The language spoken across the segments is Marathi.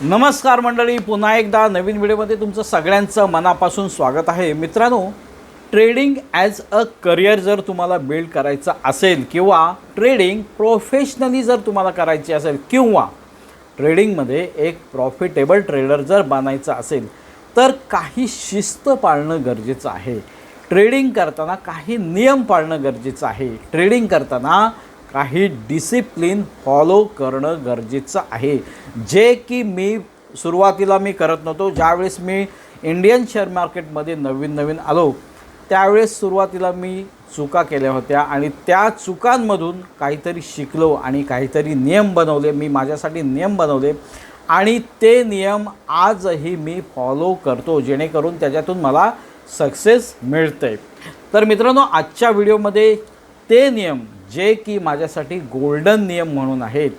नमस्कार मंडळी पुन्हा एकदा नवीन व्हिडिओमध्ये तुमचं सगळ्यांचं मनापासून स्वागत आहे. मित्रांनो ट्रेडिंग ॲज अ करिअर जर तुम्हाला बिल्ड करायचं असेल किंवा ट्रेडिंग प्रोफेशनली जर तुम्हाला करायची असेल किंवा ट्रेडिंगमध्ये एक प्रॉफिटेबल ट्रेडर जर बनायचं असेल तर काही शिस्त पाळणं गरजेचं आहे. ट्रेडिंग करताना काही नियम पाळणं गरजेचं आहे. ट्रेडिंग करताना काही डिसिप्लिन फॉलो करणं गरजेचं आहे. जे की मी सुरुवातीला मी करत नव्हतो. ज्यावेळेस मी इंडियन शेअर मार्केटमध्ये नवीन नवीन आलो त्यावेळेस सुरुवातीला मी चुका केल्या होत्या आणि त्या चुकांमधून काहीतरी शिकलो आणि काहीतरी नियम बनवले. मी माझ्यासाठी नियम बनवले आणि ते नियम आजही मी फॉलो करतो जेणेकरून त्याच्यातून मला सक्सेस मिळते तर मित्रांनो आजच्या व्हिडिओमध्ये ते नियम जे की माझ्यासाठी गोल्डन नियम म्हणून आहेत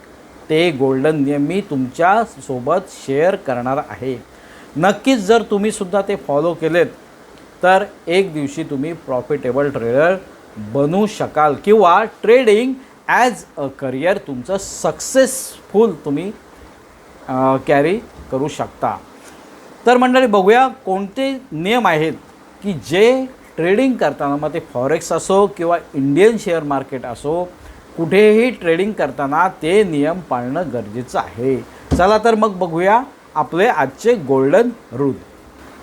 ते गोल्डन नियम मी तुमच्यासोबत शेअर करणार आहे. नक्कीच जर तुम्हीसुद्धा ते फॉलो केलेत तर एक दिवशी तुम्ही प्रॉफिटेबल ट्रेडर बनू शकाल किंवा ट्रेडिंग ॲज अ करिअर तुमचं सक्सेसफुल तुम्ही कॅरी करू शकता. तर मंडळी बघूया कोणते नियम आहेत की जे ट्रेडिंग करताना मग ते फॉरेक्स असो किंवा इंडियन शेअर मार्केट असो कुठेही ट्रेडिंग करताना ते नियम पाळणं गरजेचं आहे. चला तर मग बघूया आपले आजचे गोल्डन रूल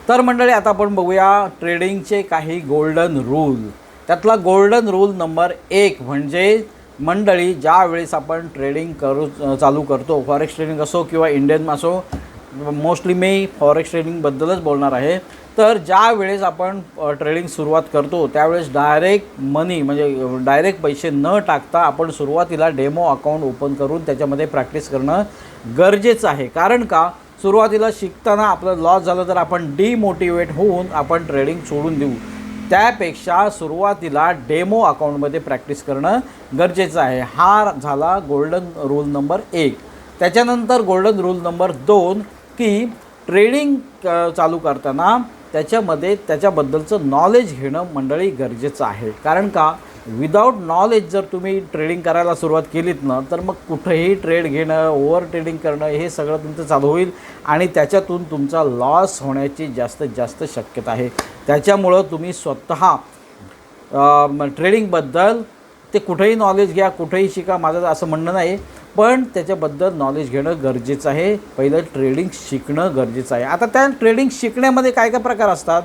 तर मंडळी आता आपण बघूया ट्रेडिंगचे काही गोल्डन रूल त्यातला गोल्डन रूल नंबर एक म्हणजे मंडळी ज्या वेळेस आपण ट्रेडिंग करू चालू करतो फॉरेक्स ट्रेडिंग असो किंवा इंडियन असो मोस्टली मी फॉरेक्स ट्रेडिंगबद्दलच बोलणार आहे. तर ज्या वेळेस आपण ट्रेडिंग सुरुवात करतो त्यावेळेस डायरेक्ट मनी म्हणजे डायरेक्ट पैसे न टाकता आपण सुरुवातीला डेमो अकाउंट ओपन करून त्याच्यामध्ये प्रॅक्टिस करणं गरजेचं आहे. कारण का? सुरुवातीला शिकताना आपलं लॉस झालं तर आपण डिमोटिवेट होऊन आपण ट्रेडिंग सोडून देऊ. त्यापेक्षा सुरुवातीला डेमो अकाउंटमध्ये प्रॅक्टिस करणं गरजेचं आहे. हा झाला गोल्डन रूल नंबर एक. त्याच्यानंतर गोल्डन रूल नंबर दोन की ट्रेडिंग चालू करताना त्याच्यामध्ये त्याच्याबद्दलचं नॉलेज घेणं मंडळी गरजेचं आहे. कारण का विदाऊट नॉलेज जर तुम्ही ट्रेडिंग करायला सुरुवात केलीत ना तर मग कुठंही ट्रेड घेणं ओव्हर ट्रेडिंग करणं हे सगळं तुमचं चालू होईल आणि त्याच्यातून तुमचा लॉस होण्याची जास्तीत जास्त शक्यता आहे. त्याच्यामुळं तुम्ही स्वतः ट्रेडिंगबद्दल ते कुठेही नॉलेज घ्या कुठेही शिका माझं असं म्हणणं नाही. पण त्याच्याबद्दल नॉलेज घेणं गरजेचं आहे. पहिलं ट्रेडिंग शिकणं गरजेचं आहे. आता त्या ट्रेडिंग शिकण्यामध्ये काय काय प्रकार असतात?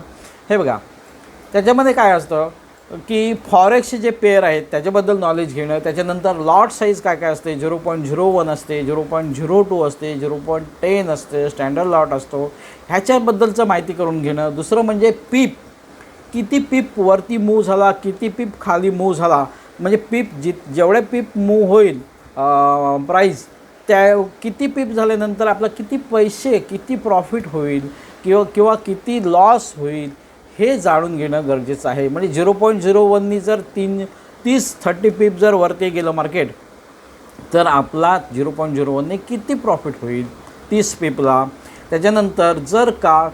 हे बघा. त्याच्यामध्ये काय असतं? की फॉरेक्सचे जे पेअर आहेत त्याच्याबद्दल नॉलेज घेणं त्याच्यानंतर लॉट साईज काय काय असते? झिरो पॉईंट झिरो वन असते झिरो पॉईंट झिरो टू असते झिरो पॉईंट टेन असते स्टँडर्ड लॉट असतो. ह्याच्याबद्दलचं माहिती करून घेणं. दुसरं म्हणजे पीप किती पीप वरती मूव झाला किती पीप खाली मूव झाला. म्हणजे पीप जि जेवढे पीप मूव होईल प्राईज त्या किती पीप झाल्यानंतर आपला किती पैसे किती प्रॉफिट होईल किंवा किंवा किती लॉस होईल हे जाणून घेणं गरजेचं आहे. म्हणजे झिरो पॉईंट झिरो वननी जर तीन तीस थर्टी पीप जर वरती गेलं मार्केट तर आपला झिरो पॉईंट झिरो वनने किती प्रॉफिट होईल? तीस पीपला त्याच्यानंतर जर का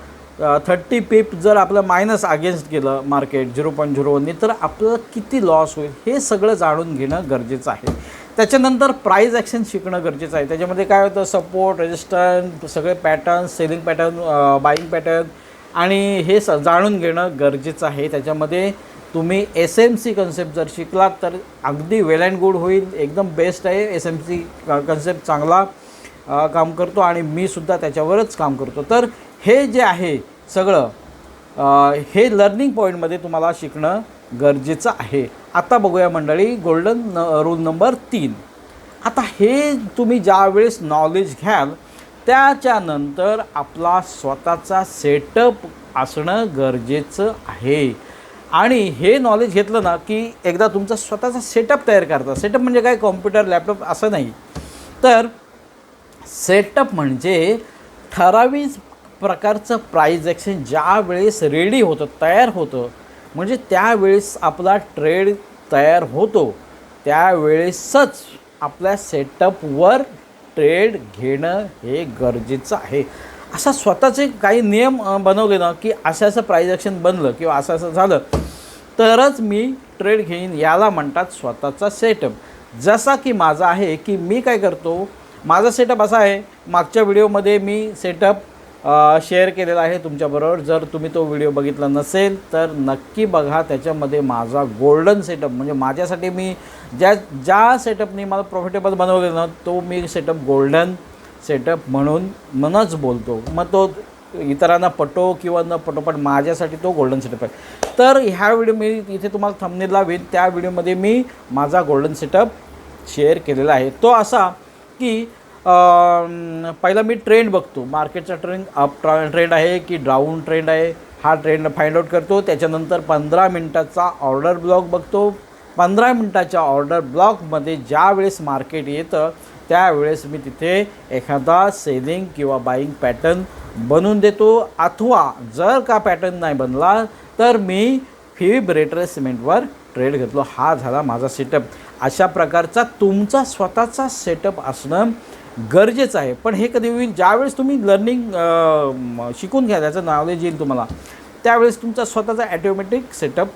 थर्टी पीप जर आपलं मायनस अगेन्स्ट गेलं मार्केट झिरो पॉईंट झिरो वननी तर आपलं किती लॉस होईल? हे सगळं जाणून घेणं गरजेचं आहे. त्याच्यानंतर प्राईज ॲक्शन शिकणं गरजेचं आहे. त्याच्यामध्ये काय होतं सपोर्ट रेजिस्टन्स सगळे pattern selling pattern buying pattern आणि हे स जाणून घेणं गरजेचं आहे. त्याच्यामध्ये तुम्ही एस एम सी कन्सेप्ट जर शिकलात तर अगदी वेल अँड गुड होईल. एकदम बेस्ट आहे. एस एम सी कन्सेप्ट चांगला काम करतो आणि मी सुद्धा त्याच्यावरच काम करतो. तर हे जे आहे सगळं हे लर्निंग पॉईंटमध्ये तुम्हाला शिकणं गरजेचं आहे. आता बघूया मंडळी गोल्डन न रूल नंबर तीन. आता हे तुम्ही ज्यावेळेस नॉलेज घ्याल त्याच्यानंतर आपला स्वतःचा सेटअप असणं गरजेचं आहे. आणि हे नॉलेज घेतलं ना की एकदा तुमचा स्वतःचा सेटअप तयार करता. सेटअप म्हणजे काय? कॉम्प्युटर लॅपटॉप असं नाही. तर सेटअप म्हणजे ठराविक प्रकारचं प्राईज ॲक्शन ज्या वेळेस रेडी होतं तयार होतं म्हणजे त्यावेळेस आपला ट्रेड तयार होतो त्यावेळेसच आपल्या सेटअपवर ट्रेड घेणं हे गरजेचं आहे. असा स्वतःचे काही नियम बनवले ना की असं असं प्राईज ॲक्शन बनलं किंवा असं असं झालं तरच मी ट्रेड घेईन याला म्हणतात स्वतःचा सेटअप जसा की माझा आहे की मी काय करतो माझा सेटअप असा आहे मागच्या व्हिडिओमध्ये मी सेटअप शेअर केलेला आहे तुमच्याबरोबर. जर तुम्ही तो व्हिडिओ बघितला नसेल तर नक्की बघा. त्याच्यामध्ये माझा गोल्डन सेटअप म्हणजे माझ्यासाठी मी ज्या ज्या सेटअपनी मला प्रॉफिटेबल बनवलेलं ना तो मी सेटअप गोल्डन सेटअप म्हणून मनच बोलतो. मग तो इतरांना पटो किंवा न पटो पण माझ्यासाठी तो गोल्डन सेटअप आहे. तर ह्या व्हिडिओ मी इथे तुम्हाला थंबनेल लावेन त्या व्हिडिओमध्ये मी माझा गोल्डन सेटअप शेअर केलेला आहे. तो असा की पहिला मी ट्रेंड बघतो. मार्केटचा ट्रेंड अप ट्रा ट्रेंड आहे की डाऊन ट्रेंड आहे हा ट्रेंड फाइंड आउट करतो. त्याच्यानंतर पंधरा मिनटाचा ऑर्डर ब्लॉक बघतो. पंधरा मिनटाच्या ऑर्डर ब्लॉकमध्ये ज्या वेळेस मार्केट येतं त्यावेळेस मी तिथे एखादा सेलिंग किंवा बाईंग पॅटर्न बनवून देतो. अथवा जर का पॅटर्न नाही बनला तर मी फिब रेट्रेसमेंटवर ट्रेड घेतलो. हा झाला माझा सेटअप अशा प्रकारचा तुमचा स्वतःचा सेटअप असणं गरजेचं आहे. पण हे कधी होईल? ज्यावेळेस तुम्ही लर्निंग शिकून घ्या त्याचं नॉलेज येईल तुम्हाला त्यावेळेस तुमचा स्वतःचा ॲटोमॅटिक सेटअप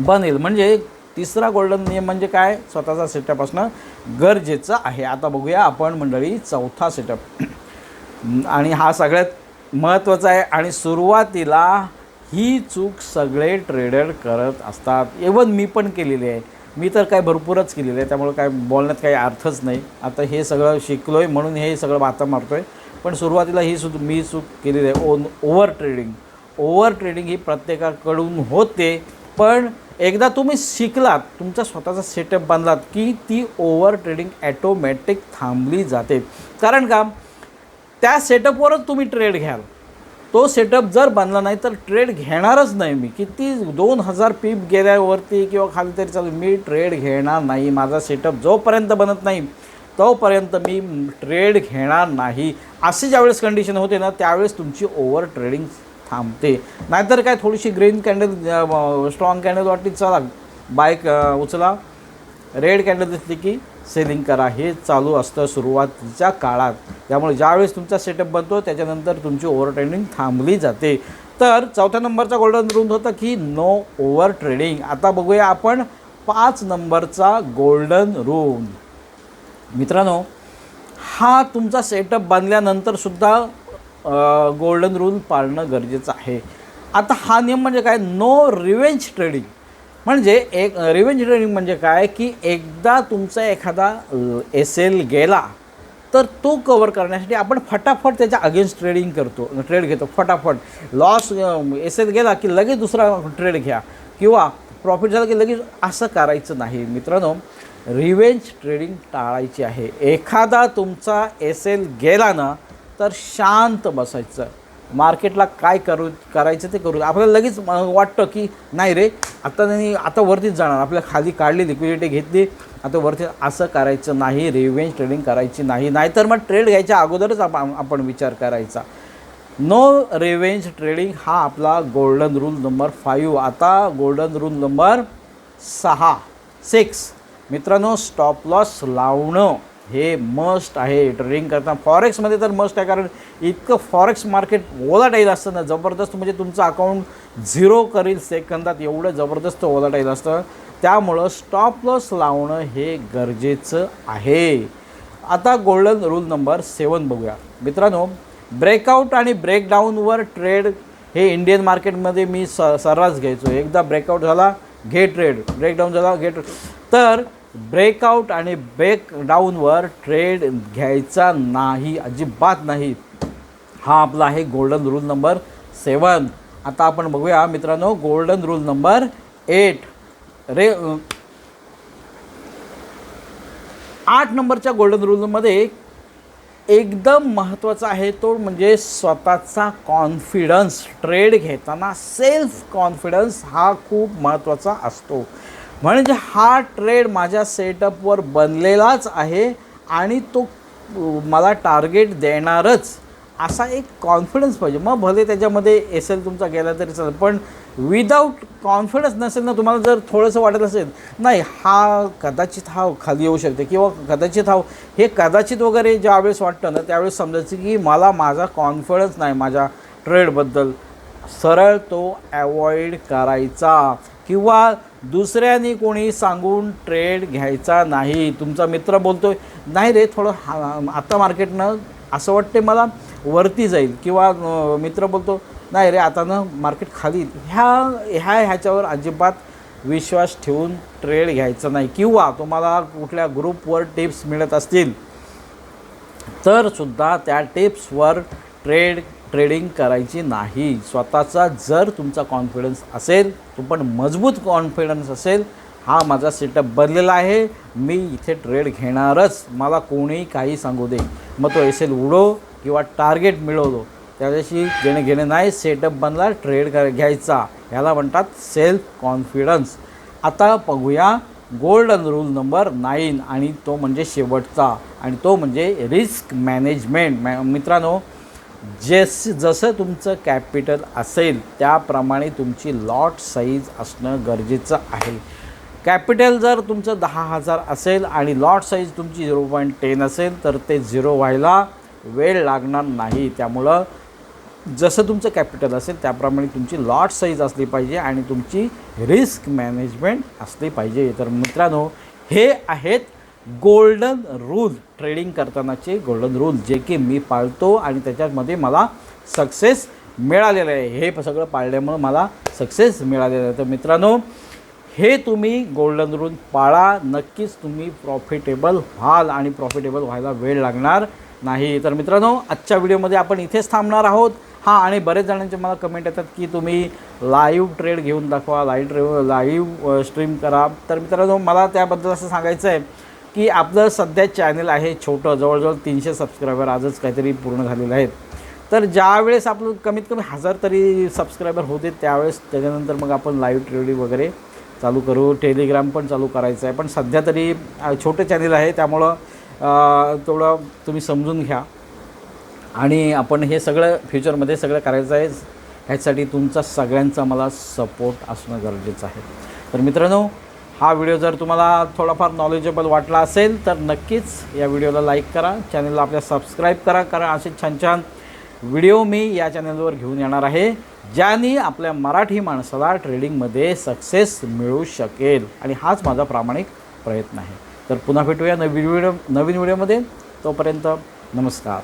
बनेल. म्हणजे तिसरा गोल्डन नियम म्हणजे काय? स्वतःचा सेटअप असणं गरजेचं आहे. आता बघूया आपण मंडळी चौथा सेटअप आणि हा सगळ्यात महत्त्वाचा आहे. आणि सुरुवातीला ही चूक सगळे ट्रेडर करत असतात. इवन मी पण केलेली आहे. मी तर काय भरपूरच केलेलं आहे त्यामुळे काय बोलण्यात काही अर्थच नाही. आता हे सगळं शिकलो आहे म्हणून हे सगळं बाता मारतो आहे पण सुरुवातीला ही सुद्धा मी चूक केलेली आहे own over trading. Over trading ही प्रत्येकाकडून होते पण एकदा तुम्ही शिकलात तुमचा स्वतःचा सेटअप बांधलात की ती ओव्हर ट्रेडिंग ॲटोमॅटिक थांबली जाते. कारण का? त्या सेटअपवरच तुम्ही ट्रेड घ्याल. तो सेटअप जर बनला नाही तर ट्रेड घेणारच नाही मी. किती दोन हजार पीप गेल्यावरती किंवा खाली तरी चालू मी ट्रेड घेणार नाही. माझा सेटअप जोपर्यंत बनत नाही तोपर्यंत मी ट्रेड घेणार नाही. अशी ज्यावेळेस कंडिशन होते ना त्यावेळेस तुमची ओव्हर ट्रेडिंग थांबते. नाहीतर काय थोडीशी ग्रीन कॅन्डल स्ट्रॉंग कॅन्डल वाटली चला बाईक उचला. रेड कॅन्डल दिसली की सेलिंग करा. हे चालू असतं सुरुवातीच्या काळात. त्यामुळे ज्यावेळेस तुमचा सेटअप बनतो त्याच्यानंतर तुमची ओव्हर ट्रेडिंग थांबली जाते. तर चौथ्या नंबरचा गोल्डन रूल होता की नो ओव्हर ट्रेडिंग आता बघूया आपण पाच नंबरचा गोल्डन रूल मित्रांनो हा तुमचा सेटअप बांधल्यानंतरसुद्धा गोल्डन रूल पाळणं गरजेचं आहे. आता हा नियम म्हणजे काय? नो रिवेंज ट्रेडिंग म्हणजे एक रिवेंज ट्रेडिंग म्हणजे काय? की एकदा तुमचा एखादा एस एल गेला तर तो कवर करण्यासाठी आपण फटाफट त्याच्या अगेन्स्ट ट्रेडिंग करतो ट्रेड घेतो फटाफट. लॉस एस एल गेला की लगेच दुसरा ट्रेड घ्या. किंवा प्रॉफिट झालं की लगेच असं करायचं नाही. मित्रांनो रिवेंज ट्रेडिंग टाळायची आहे. एखादा तुमचा एस एल गेला ना तर शांत बसायचं. मार्केटला काय करू करायचं ते करू. आपल्याला लगेच वाटतं की नाही रे आता नाही आता वरतीच जाणार. आपल्या खाली काढली लिक्विडिटी घेतली. आता वरती असं करायचं नाही रिवेंज ट्रेडिंग करायची नाही. नाहीतर मग ट्रेड घ्यायच्या अगोदरच आप आपण विचार करायचा. नो रिव्हेंज ट्रेडिंग हा आपला गोल्डन रूल नंबर फाईव्ह आता गोल्डन रूल नंबर सहा सिक्स मित्रांनो स्टॉप लॉस लावणं. हे मस्ट आहे. ट्रेडिंग करताना फॉरेक्समध्ये तर मस्ट आहे. कारण इतकं फॉरेक्स मार्केट ओलाटाईल असतं ना. जबरदस्त म्हणजे तुमचं अकाउंट झिरो करील सेकंदात एवढं जबरदस्त ओलाटाईल असतं. त्यामुळं स्टॉप लॉस लावणं हे गरजेचं आहे. आता गोल्डन रूल नंबर सेवन बघूया. मित्रांनो ब्रेकआउट आणि ब्रेकडाऊनवर ट्रेड हे इंडियन मार्केटमध्ये मी स सर्रास घ्यायचो. एकदा ब्रेकआउट झाला घे ट्रेड ब्रेकडाऊन झाला घे ट्रेड तर ब्रेकआउट आणि ब्रेक डाऊनवर ट्रेड घ्यायचा नाही अजिबात नाही. हा आपला आहे गोल्डन रूल नंबर सेवन आता आपण बघूया मित्रांनो गोल्डन रूल नंबर एट रे आठ नंबरच्या गोल्डन रूलमध्ये एकदम महत्त्वाचा आहे तो म्हणजे स्वतःचा कॉन्फिडन्स ट्रेड घेताना सेल्फ कॉन्फिडन्स हा खूप महत्त्वाचा असतो. म्हणजे हा ट्रेड माझ्या सेटअपवर बनलेलाच आहे आणि तो मला टार्गेट देणारच असा एक कॉन्फिडन्स पाहिजे. मग भले त्याच्यामध्ये एस एल तुमचा गेला तरी चालेल पण विदाऊट कॉन्फिडन्स नसेल ना तुम्हाला जर थोडंसं वाटत असेल नाही हा कदाचित हा खाली येऊ शकते किंवा कदाचित हा हे कदाचित वगैरे ज्यावेळेस वाटतं ना त्यावेळेस समजायचं की मला माझा कॉन्फिडन्स नाही माझ्या ट्रेडबद्दल सरळ तो ॲवॉइड करायचा. किंवा दुसऱ्याने कोणी सांगून ट्रेड घ्यायचा नाही. तुमचा मित्र बोलतोय नाही रे थोडं हा आत्ता मार्केटनं असं वाटते मला वरती जाईल. किंवा मित्र बोलतो नाही रे आता ना मार्केट खाली ह्या ह्या ह्याच्यावर अजिबात विश्वास ठेवून ट्रेड घ्यायचा नाही. किंवा तुम्हाला कुठल्या ग्रुपवर टिप्स मिळत असतील तर सुद्धा त्या टिप्सवर ट्रेड ट्रेडिंग करायची नाही. स्वतःचा जर तुमचा कॉन्फिडन्स असेल तो पण मजबूत कॉन्फिडन्स असेल हा माझा सेटअप बनलेला आहे. मी इथे ट्रेड घेणारच. मला कोणीही काही सांगू दे. मग तो एस एल उडो किंवा टार्गेट मिळवलो. त्याच्याशी घेणे घेणे नाही सेटअप बनला ट्रेड कर घ्यायचा. ह्याला म्हणतात सेल्फ कॉन्फिडन्स आता बघूया. गोल्डन रूल नंबर नाईन आणि तो म्हणजे शेवटचा आणि तो म्हणजे रिस्क मॅनेजमेंट मॅ मित्रांनो जेस जसं तुमचं कॅपिटल असेल त्याप्रमाणे तुमची लॉट साईज असणं गरजेचं आहे. कॅपिटल जर तुमचं दहा हजार असेल आणि लॉट साईज तुमची झिरो पॉईंट टेन असेल तर ते झिरो व्हायला वेळ लागणार नाही. त्यामुळं जसं तुमचं कॅपिटल असेल त्याप्रमाणे तुमची लॉट साईज असली पाहिजे आणि तुमची रिस्क मॅनेजमेंट असली पाहिजे. तर मित्रांनो हे आहेत गोल्डन रूल ट्रेडिंग करतानाचे गोल्डन रूल जे की मी पाळतो आणि त्याच्यामध्ये मला सक्सेस मिळालेलं आहे. हे सगळं पाळल्यामुळं मला सक्सेस मिळालेलं आहे. तर मित्रांनो हे तुम्ही गोल्डन रूल पाळा. नक्कीच तुम्ही प्रॉफिटेबल व्हाल आणि प्रॉफिटेबल व्हायला वेळ लागणार नाही. तर मित्रांनो आजच्या व्हिडिओमध्ये आपण इथेच थांबणार आहोत. हां आणि बरेच जणांचे मला कमेंट येतात की तुम्ही लाईव्ह ट्रेड घेऊन दाखवा लाईव्ह ट्रेड लाईव्ह स्ट्रीम करा. तर मित्रांनो मला त्याबद्दल असं सांगायचं आहे की आपलं सध्या चॅनल आहे छोटं जवळजवळ तीनशे सबस्क्रायबर आजच काहीतरी पूर्ण झालेलं आहेत. तर ज्यावेळेस आपलं कमीत कमी हजार तरी सबस्क्रायबर होते त्यावेळेस त्याच्यानंतर मग आपण लाईव्ह ट्रेडिंग वगैरे चालू करू. टेलिग्राम पण चालू करायचं आहे. पण सध्या तरी छोटं चॅनल आहे. त्यामुळं थोडं तुम्ही समजून घ्या. आणि आपण हे सगळं फ्युचरमध्ये सगळं करायचं आहे. ह्यासाठी तुमचा सगळ्यांचा मला सपोर्ट असणं गरजेचं आहे. तर मित्रांनो हा व्हिडिओ जर तुम्हाला थोडाफार नॉलेजेबल वाटला असेल तर नक्कीच या व्हिडिओला लाईक करा. चॅनलला आपल्या सबस्क्राईब करा कारण असे छान छान व्हिडिओ मी या चॅनलवर घेऊन येणार आहे ज्याने आपल्या मराठी माणसाला ट्रेडिंगमध्ये सक्सेस मिळू शकेल. आणि हाच माझा प्रामाणिक प्रयत्न आहे. तर पुन्हा भेटूया नवीन व्हिडिओ नवीन व्हिडिओमध्ये तोपर्यंत नमस्कार.